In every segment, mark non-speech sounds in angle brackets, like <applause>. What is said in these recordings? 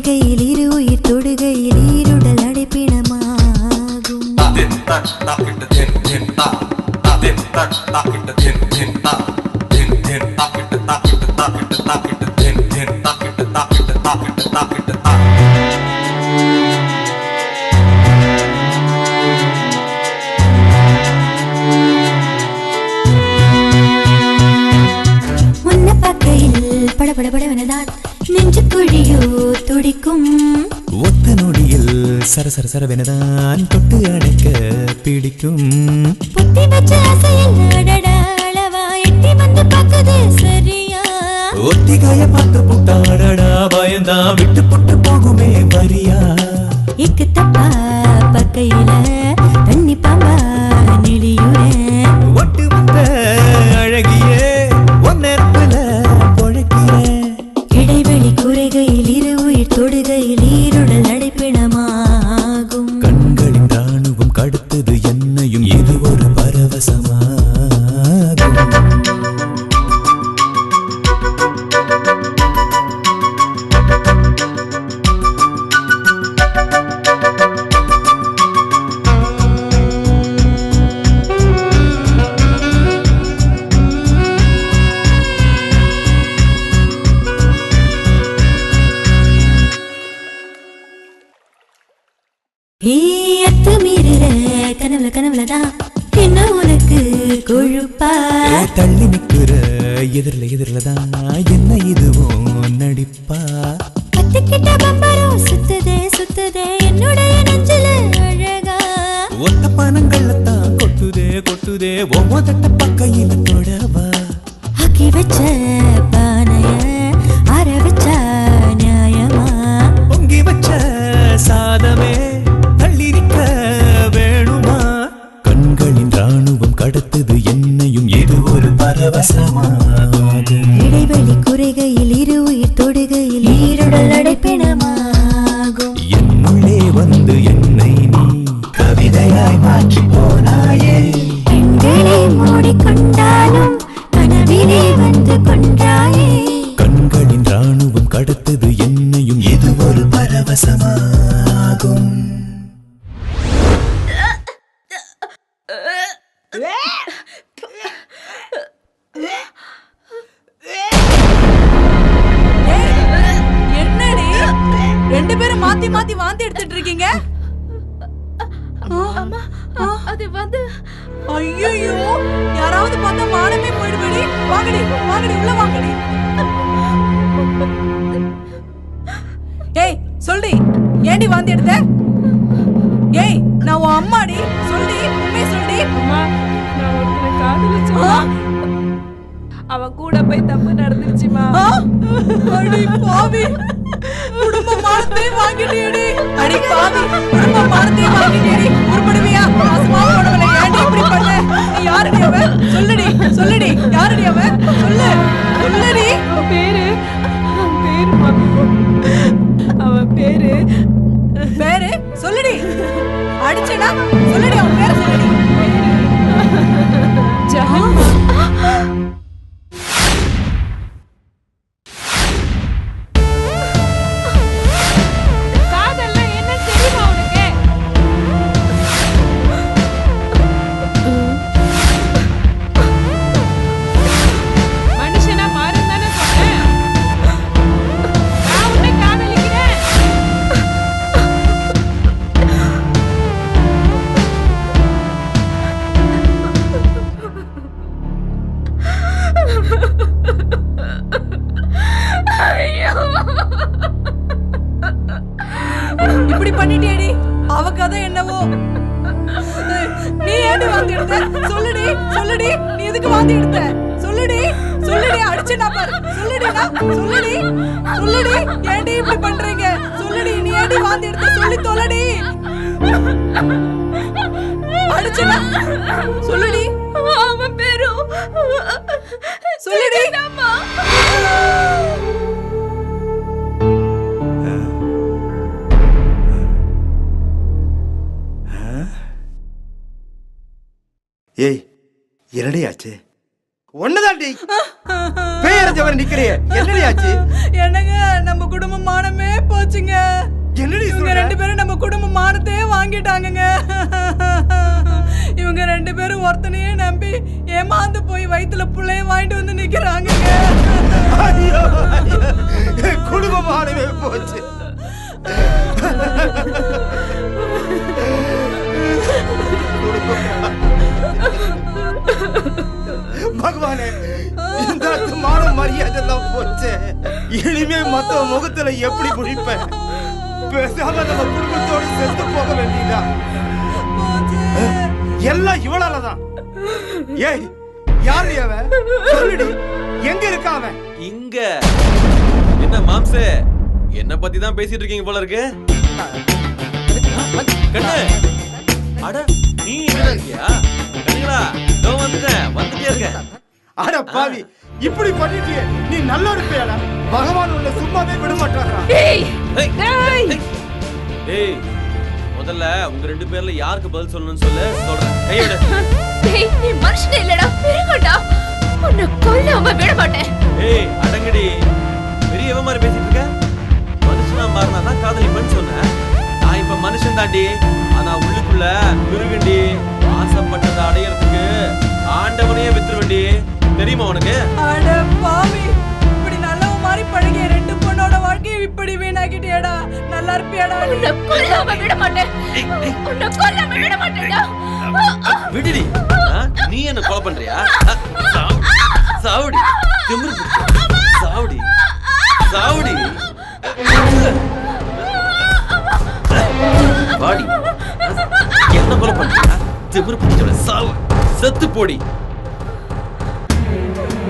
kita இரு உயிர் tak ஈருடல் அடைப்பிடமாகும் உன்னை பார்க்கையில் படபட நெஞ்சு குழியோ துடிக்கும் ஒத்த நொடியில் சரசர சரவெனதான் தொட்டு அணைக்க பிடிக்கும். புத்தி வச்ச அளவா எட்டி வந்து பார்க்குது சரியா? ஒத்திகாய பார்த்து புட்டாடடா பயந்தா விட்டு புட்டு போகுமே வரியா? இக்கு தப்பா பக்கையில ஒவ்வொருத்த பக்கையில தொடவா ஆக்கி வச்ச பானைய அற வச்சா நியாயமா? பொங்கி வச்ச சாதமே தள்ளிருக்க வேணுமா? கண்களின் ராணுவம் கடத்துது என்னையும் இது ஒரு பரவசமாகும் மாத்தி மாத்தி வாந்தி எடுத்துட்டு இருக்கீங்க? அது வந்து ஐயோ யாராவது பார்த்தா மானமே போயிடுவேடி. வாங்கடி வாங்கடி உள்ள வாங்கடி. ஏய் சொல்டி ஏண்டி வாந்தி எடுத்த? ஏய் நான் உன் அம்மாடி நான் ஒருத்தனை காதலிச்சேம்மா அவன் கூட போய் தப்பு நடந்துருச்சுமா? பாவி. குடும்ப மானத்தை வாங்கிட்டியடி அடி பாவி குடும்ப உருப்படுவியா? போனவளை ஏன்டி இப்படி பண்ண நீ யாருடி அவன்? சொல்லுடி சொல்லுடி. யாருடி என்னவோ? நீ ஏண்டி வாந்தி எடுத்த? சொல்லுடி சொல்லுடி. நீ எதுக்கு வாந்தி எடுத்த? சொல்லுடி சொல்லுடி. அடிச்சேனா பாரு. சொல்லுடிடா சொல்லுடி சொல்லுடி. ஏண்டி இப்படி பண்றீங்க? சொல்லுடி நீ ஏண்டி வாந்தி எடுத்த? சொல்லி தொலைடி. அடிச்சனா சொல்லுடி. அவன் பேரும். சொல்லுடி. அம்மா ஏய் என்னடி ஆச்சு ஒண்ணுதான்டி பேரஞ்சவன் நிக்கிறிய. என்னடி ஆச்சு என்னங்க நம்ம குடும்ப மானமே போச்சுங்க. என்னடி இவங்க ரெண்டு பேரும் நம்ம குடும்ப மானத்தையே வாங்கிட்டாங்கங்க. இவங்க ரெண்டு பேரும் ஒருத்தனையே நம்பி ஏமாந்து போய் வயித்துல புள்ளைய வாங்கிட்டு வந்து நிக்கிறாங்கங்க. ஐயோ. குடும்பமானவே போச்சு. பகவானே இந்த மான மரியாதை எல்லாம் போச்சு இனிமே மத்த முகத்துல எப்படி குடிப்பேன்? பேசாம நம்ம குடும்பத்தோட செத்து போக வேண்டியதா? எல்லாம் இவளாலதான். ஏய் யாரு அவன் சொல்லுடி எங்க இருக்கா அவன்? இங்க. என்ன மாம்சே என்ன பத்தி தான் பேசிட்டு இருக்கீங்க போல இருக்கு. கண்ணு. அட நீ இங்க இருக்கியா? அட பாவி இப்படி பண்ணிட்டியே நீ நல்லா இருப்பியாடா? பகவான் உன்னை சும்மாவே விட மாட்டாரா டேய்! முதல்ல உங்க ரெண்டு பேர்ல யாருக்கு பதில் சொல்லணும்னு சொல்லு? சொல்றேன். கையோட. டேய் நீ மனுஷனே இல்லடா மிருகம்டா உன்னை கொல்லாம விட மாட்டேன் ஏய் அடங்கடி பெரியவ மாதிரி பேசிட்டு இருக்க? மனுஷனா மாறினா தான் காதலிப்பேன்னு சொன்னேன் நான் இப்ப மனுஷன் தாண்டி ஆனா உள்ளுக்குள்ள மிருகண்டி ஆசைப்பட்டதை அடையறதுக்கு ஆண்டவனையே வித்துருவண்டி. தெரியுமா உனக்கு? அட பாவி. இப்படி நல்லவ மாதிரி பழகிய ரெண்டு பொண்ணோட வாழ்க்கையை இப்படி வீணாக்கிட்டியாடா. நல்லா இருப்பியாடா நீ? உன்னை கொல்லாம விட மாட்டேன். உன்னை கொல்லாம விட மாட்டேன்டா. விடுடி? நீ என்ன கொலை பண்றியா? சாவுடி. திமிரு. சாவுடி. சாவுடி. வாடி. என்ன கொலை பண்றியா? திமிரு பிடிச்சவள சாவு. செத்து போடி.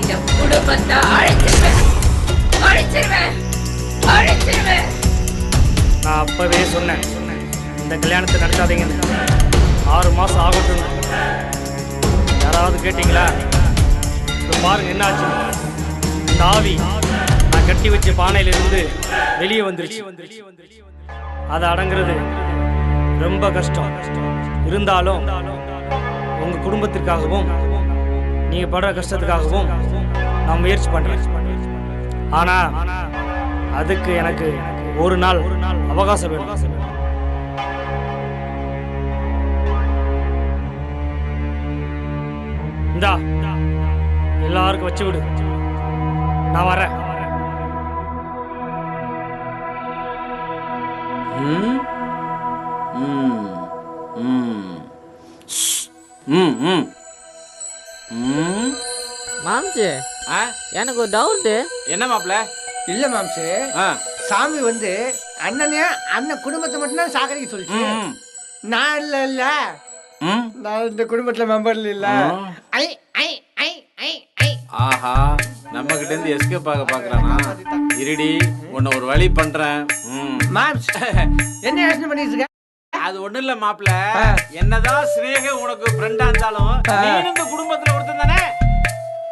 இந்த குடும்பத்தை அழைச்சிருவேன். அழைச்சிருவேன். அழைச்சிருவேன். நான் அப்பவே சொன்னேன். இந்த கல்யாணத்தை நடத்தாதீங்கன்னு ஆறு மாசம் ஆகட்டும். யாராவது கேட்டீங்களா? இப்ப பாருங்க என்னாச்சு? இந்த ஆவி நான் கட்டி வச்ச பானையிலிருந்து வெளியே வந்துருச்சு. அது அடங்குறது ரொம்ப கஷ்டம். இருந்தாலும் உங்க குடும்பத்திற்காகவும் நீங்க படுற கஷ்டத்துக்காகவும் நான் முயற்சி பண்றேன். ஆனா அதுக்கு எனக்கு ஒரு நாள் அவகாசம் வேணும். இந்தா எல்லாருக்கும் வச்சு விடு. நான் வரேன். ம்? ம் ம். ம் ம். மாம்சு ஆ? எனக்கு ஒரு டவுட்டு என்ன மாப்ள இல்ல மாம்சு. சாமி வந்து அண்ணனே அண்ணன் குடும்பத்தை மட்டும்தான் சாகரிக்க சொல்லிச்சு. நான் இல்ல இல்ல. நான் இந்த குடும்பத்துல மெம்பர்ல இல்ல. ஐ ஐ ஐ ஐ ஐ. ஆஹா நம்ம கிட்ட இருந்து எஸ்கேப் ஆக பாக்குறானா இருடி உன்னை ஒரு வழி பண்றேன். மாம்ஸ் என்ன யோசனை பண்ணிட்டு இருக்க? அது ஒண்ணும் இல்ல மாப்ள என்னதான் ஸ்னேக உனக்கு ஃப்ரெண்டா இருந்தாலும் நீ இந்த குடும்பத்துல ஒருத்தன் தானே?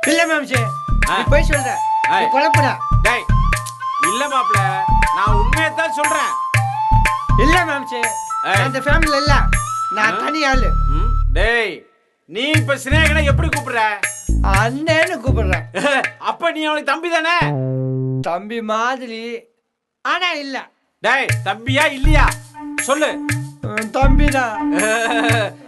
இல்ல மாமிச்சு போய் சொல்றேன் குழப்படா. டேய் இல்ல மாப்பிள நான் உண்மையை தான் சொல்றேன். இல்ல மாமிச்சு அந்த ஃபேமிலில இல்ல. நான் தனி ஆள். டேய் நீ இப்ப சிநேகனை எப்படி கூப்பிடுற? அண்ணேன்னு கூப்பிடுறேன். <laughs> அப்ப நீ அவனுக்கு தம்பி தானே? தம்பி மாதிரி. ஆனா இல்ல. டேய் தம்பியா இல்லையா? சொல்லு. தம்பிதான் <laughs>